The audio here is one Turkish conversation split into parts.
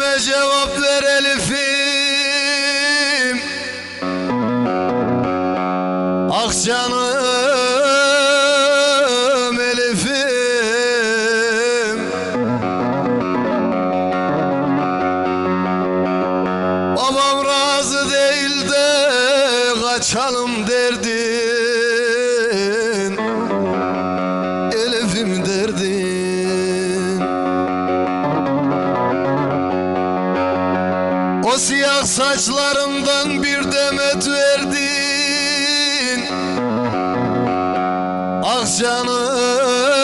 de cevap ver Elif'im. Ah canım Elif'im. Babam razı değil de kaçalım derdin. Elif'im derdin Siyah saçlarımdan bir demet verdin. Ah canım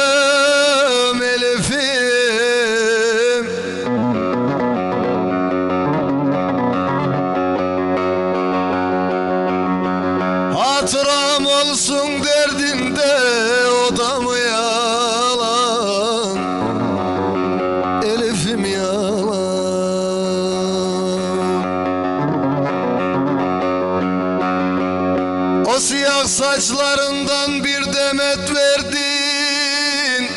saçlarından bir demet verdin.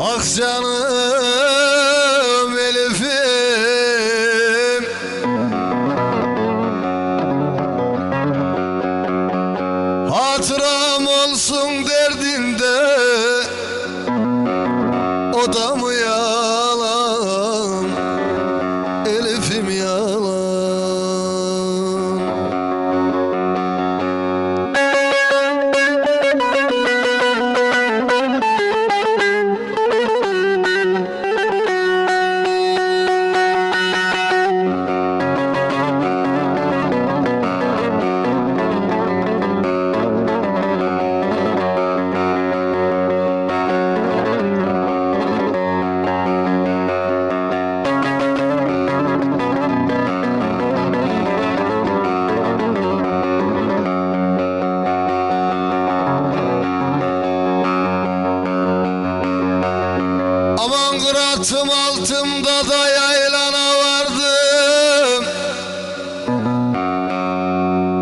Ah canım Kıratım altımda da yaylana vardım.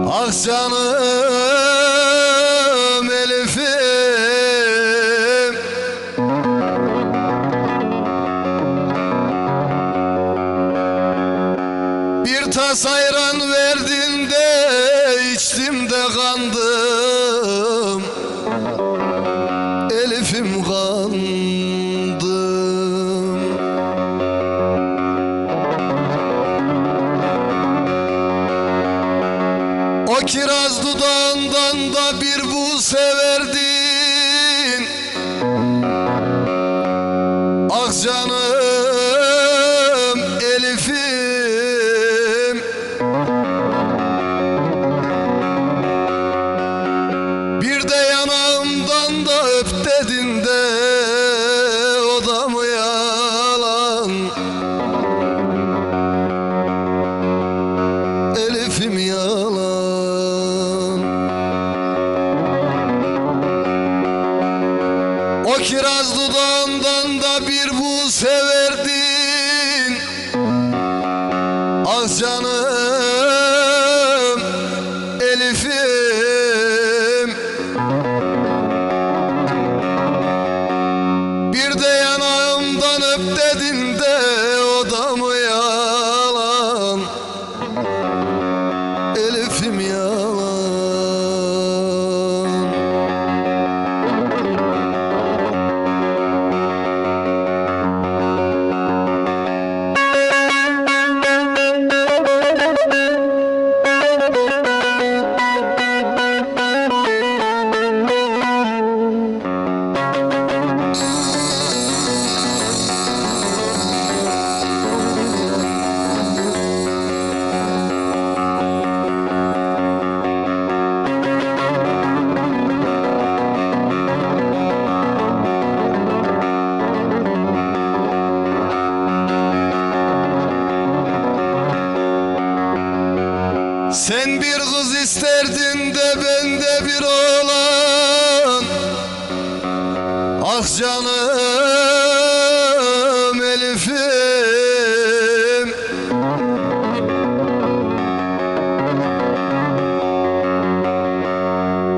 Ah canım Elif'im. Bir tas ayran verdin de içtim de kandım. Elif'im kandım severdin. Ah canım Elif'im. Bir de kiraz dudağından da bir bu severdin Sen bir kız isterdin de ben de bir oğlan. Ah canım Elif'im.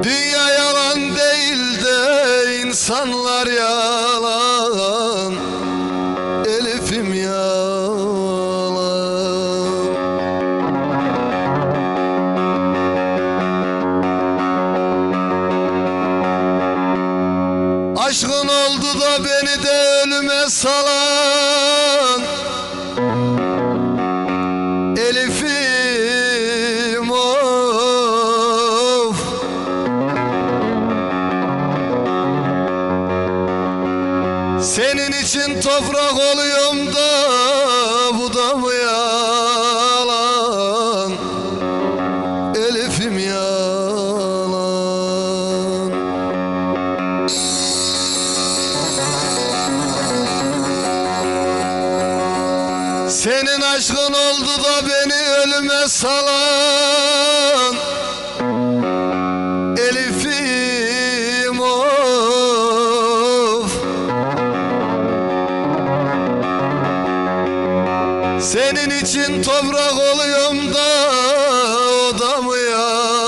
Dünya yalan değil de insanlar yalan aşkın oldu da beni de ölüme salan. Elif'im of. Senin için toprak oluyorum da bu da mı yalan salan Elif'im of. Senin için toprak oluyorum da o odamı ya